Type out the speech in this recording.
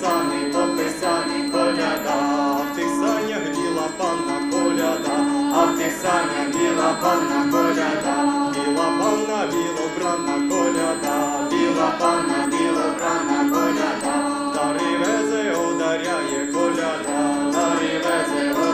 Сани, по писані, коляда, а в тих санях біла панна коляда, а в тих санях біла панна коляда, біла панна, білобранна коляда, біла панна, білобранна коляда, дари везе, одаряє коляда, дари везе.